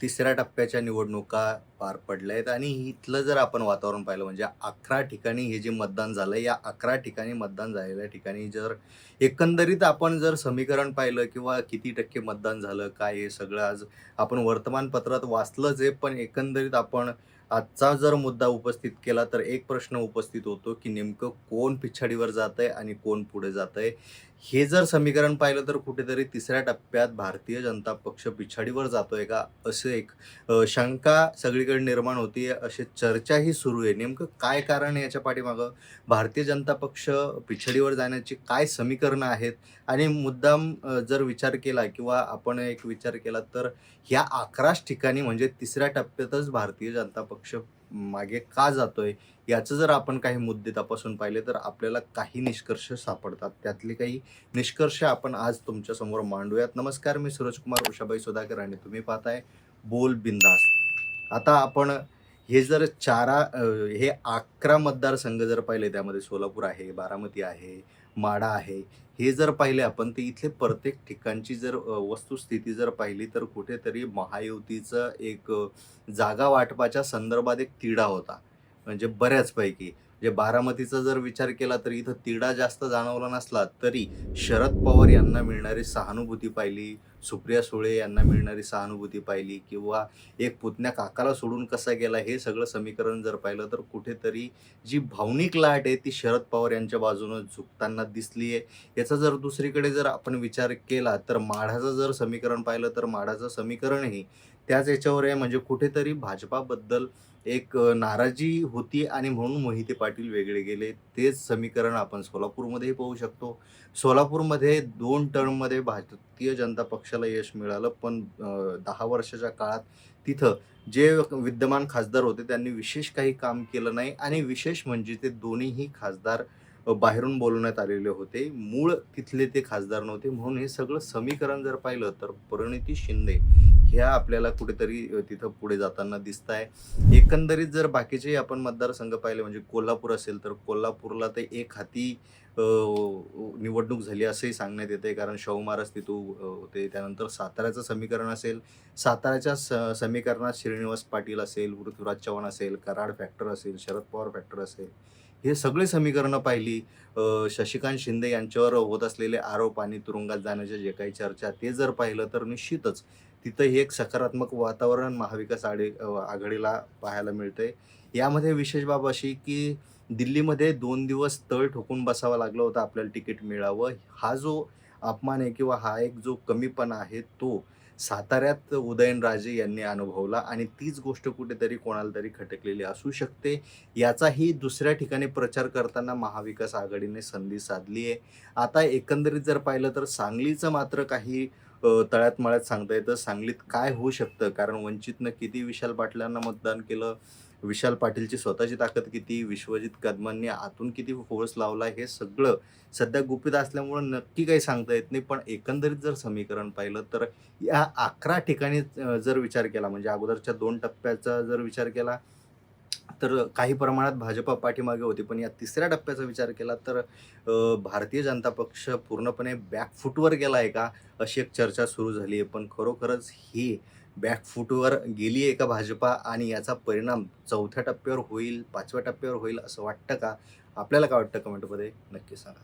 तिसऱ्या टप्प्याच्या निवडणुका पार पडल्या आहेत आणि इथलं जर आपण वातावरण पाहिलं म्हणजे अकरा ठिकाणी हे जे मतदान झालं या अकरा ठिकाणी मतदान झालेल्या ठिकाणी जर एकंदरीत आपण जर समीकरण पाहिलं किंवा किती टक्के मतदान झालं काय हे सगळं आज आपण वर्तमानपत्रात वाचलंच आहे पण एकंदरीत आपण आजचा जर मुद्दा उपस्थित केला तर एक प्रश्न उपस्थित होतो की नेमकं कोण पिछाडीवर जात आहे आणि कोण पुढे जात आहे हे जर समीकरण पाहिलं तर कुठेतरी तिसऱ्या टप्प्यात भारतीय जनता पक्ष पिछाडीवर जातोय का? असं एक शंका सगळीकडे निर्माण होती अशी चर्चाही सुरू आहे. नेमकं काय कारण आहे याच्या पाठीमागं? भारतीय जनता पक्ष पिछाडीवर जाण्याची काय समीकरणं आहेत? आणि मुद्दाम जर विचार केला किंवा आपण एक विचार केला तर ह्या अकराच ठिकाणी म्हणजे तिसऱ्या टप्प्यातच भारतीय जनता पक्ष मागे का जातोय याचं जर आपण काही मुद्दे तपासून पाहिले तर आपल्याला काही निष्कर्ष सापडतात. त्यातले काही निष्कर्ष आपण आज तुमच्यासमोर मांडूयात. नमस्कार मी सूरजकुमार उषाबाई सुधाकर आणि तुम्ही पाहताय बोल बिंदास. आता आपण हे जर चारा हे अकरा मतदारसंघ जर पाहिले त्यामध्ये सोलापूर आहे बारामती आहे माडा आहे हे जर पाहिले आपण तर इथले प्रत्येक ठिकाणची जर वस्तुस्थिती जर पाहिली तर कुठेतरी महायुतीचं एक जागा वाटपाच्या संदर्भात एक तिढा होता. म्हणजे बऱ्याचपैकी. जे बारामतीचा जर विचार केला तर इथं तिढा जास्त जाणवला नसला तरी शरद पवार यांना मिळणारी सहानुभूती पाहिली सुप्रिया सुळे यांना मिळणारी सहानुभूती पाहिली किंवा एक पुतण्या काकाला सोडून कसा गेला हे सगळं समीकरण जर पाहिलं तर कुठेतरी जी भावनिक लाट आहे ती शरद पवार यांच्या बाजूनं झुकताना दिसली आहे. याचा जर दुसरीकडे जर आपण विचार केला तर माढाचं जर समीकरण पाहिलं तर माढाचं समीकरणही त्याच याच्यावर आहे. म्हणजे कुठेतरी भाजपाबद्दल एक नाराजी होती आणि म्हणून मोहिते पाटील पाटील वेगळे गेले तेच समीकरण आपण सोलापूरमध्येही पाहू शकतो. सोलापूरमध्ये दोन टर्ममध्ये भारतीय जनता पक्षाला यश मिळालं पण दहा वर्षाच्या काळात तिथं जे विद्यमान खासदार होते त्यांनी विशेष काही काम केलं नाही आणि विशेष म्हणजे ते दोन्हीही खासदार बाहेरून बोलवण्यात आलेले होते. मूळ तिथले ते खासदार नव्हते म्हणून हे सगळं समीकरण जर पाहिलं तर परिणिती शिंदे ह्या आपल्याला कुठेतरी तिथं पुढे जाताना दिसत आहे एकंदरीत जर बाकीचे आपण मतदारसंघ पाहिले म्हणजे कोल्हापूर असेल तर कोल्हापूरला ते एक हाती निवडणूक झाली असंही सांगण्यात येते कारण शाहू महाराज तिथू होते. त्यानंतर साताऱ्याचं समीकरण असेल. साताऱ्याच्या स समीकरणात श्रीनिवास पाटील असेल पृथ्वीराज चव्हाण असेल कराड फॅक्टर असेल शरद पवार फॅक्टर असेल. हे सगळे समीकरणं पाहिली. शशिकांत शिंदे यांच्यावर होत असलेले आरोप आणि तुरुंगात जाण्याच्या जे काही चर्चा ते जर पाहिलं तर निश्चितच तिथं हे एक सकारात्मक वातावरण महाविकास आडे आघाडीला पाहायला मिळतंय. यामध्ये विशेष बाब अशी की दिल्लीमध्ये दोन दिवस तळ ठोकून बसावं लागलं होतं आपल्याला तिकीट मिळावं. हा जो अपमान आहे किंवा हा एक जो कमीपणा आहे तो साताऱ्यात उदयनराजे यांनी अनुभवला आणि तीच गोष्ट कुठेतरी कोणाला तरी खटकलेली असू शकते. याचाही दुसऱ्या ठिकाणी प्रचार करताना महाविकास आघाडीने संधी साधली आहे आता एकंदरीत जर पाहिलं तर सांगलीचं मात्र काही तळ्यात मळ्यात सांगता येतं. सांगलीत काय होऊ शकतं? कारण वंचितनं किती विशाल पाटलांना मतदान केलं? विशाल पाटीलची स्वतःची ताकद किती? विश्वजित कदमांनी आतून किती फोर्स लावला? हे सगळं सध्या गुपित असल्यामुळं नक्की काही सांगता येत नाही. पण एकंदरीत जर समीकरण पाहिलं तर या अकरा ठिकाणी जर विचार केला म्हणजे अगोदरच्या दोन टप्प्याचा जर विचार केला तर काही प्रमाणात भाजपा पाठीमागे होती पण या तिसऱ्या टप्प्याचा विचार केला तर भारतीय जनता पक्ष पूर्णपणे बॅकफूटवर गेला आहे का अशी एक चर्चा सुरू झाली आहे पण खरोखरच ही बॅकफूटवर गेली आहे का भाजपा आणि याचा परिणाम चौथ्या टप्प्यावर होईल पाचव्या टप्प्यावर होईल असं वाटतं का? आपल्याला काय वाटतं कमेंटमध्ये नक्की सांगा.